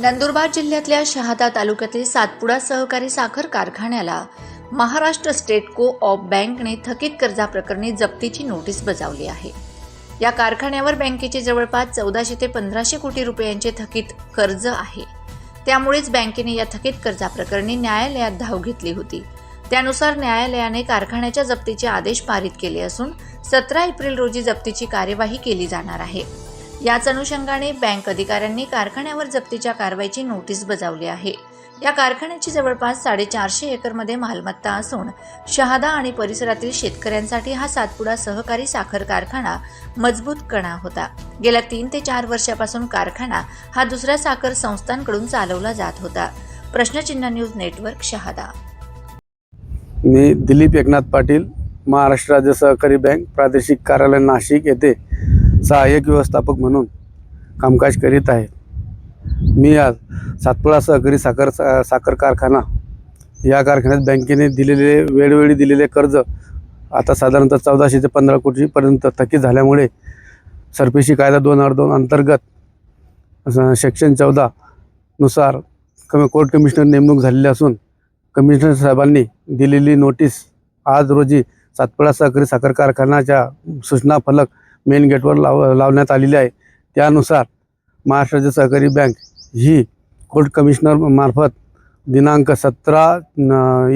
नंदुरबार जिल्ह्यातल्या शहादा तालुक्यातील सातपुडा सहकारी साखर कारखान्याला महाराष्ट्र स्टेट को ऑफ बँकने थकीत कर्जाप्रकरणी जप्तीची नोटीस बजावली आहे. या कारखान्यावर बँकेचे जवळपास चौदाशे ते पंधराशे कोटी रुपयांचे थकीत कर्ज आहे. त्यामुळेच बँकेने या थकीत कर्जाप्रकरणी न्यायालयात धाव घेतली होती. त्यानुसार न्यायालयाने कारखान्याच्या जप्तीचे आदेश पारित केले असून सतरा एप्रिल रोजी जप्तीची कार्यवाही केली जाणार आहे. याच अनुषंगाने बँक अधिकाऱ्यांनी कारखान्यावर जप्तीच्या कारवाईची नोटीस बजावली आहे. या कारखान्याची जवळपास साडेचारशे एकरमध्ये मालमत्ता असून शहादा आणि परिसरातील शेतकऱ्यांसाठी हा सातपुडा सहकारी साखर कारखाना मजबूत कणा होता. गेल्या तीन ते चार वर्षापासून कारखाना हा दुसऱ्या साखर संस्थांकडून चालवला जात होता. प्रश्नचिन्ह न्यूज नेटवर्क शहादा. मी दिलीप एकनाथ पाटील महाराष्ट्र राज्य सहकारी बँक प्रादेशिक कार्यालय नाशिक येथे सहाय्यक व्यवस्थापक म्हणून कामकाज करीत आहे. मी आज सातपुडा सहकारी साखर सा- साखर कारखाना या कारखान्यात बँकेने दिलेले वेळोवेळी दिलेले कर्ज आता साधारणतः चौदाशे ते पंधरा कोटीपर्यंत थकीत झाल्यामुळे सरपेशी कायदा दोन हजार दोन अंतर्गत सेक्शन चौदानुसार कमी कोर्ट कमिशनर नेमणूक झालेली असून कमिशनर साहेबांनी दिलेली नोटीस आज रोजी सातपुडा सहकारी साखर कारखान्याच्या सूचना फलक मेन गेटवर लाव लावण्यात आलेली आहे. त्यानुसार महाराष्ट्राची सहकारी बँक ही कोर्ट कमिशनर मार्फत दिनांक सतरा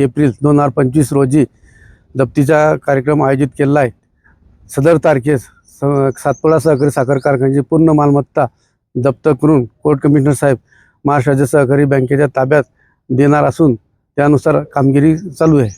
एप्रिल दोन हजार पंचवीस रोजी जप्तीचा कार्यक्रम आयोजित केलेला आहे. सदर तारखेस स सातपुडा सहकारी साखर कारखान्याची पूर्ण मालमत्ता जप्त करून कोर्ट कमिशनर साहेब महाराष्ट्राच्या सहकारी बँकेच्या ताब्यात देणार असून त्यानुसार कामगिरी चालू आहे.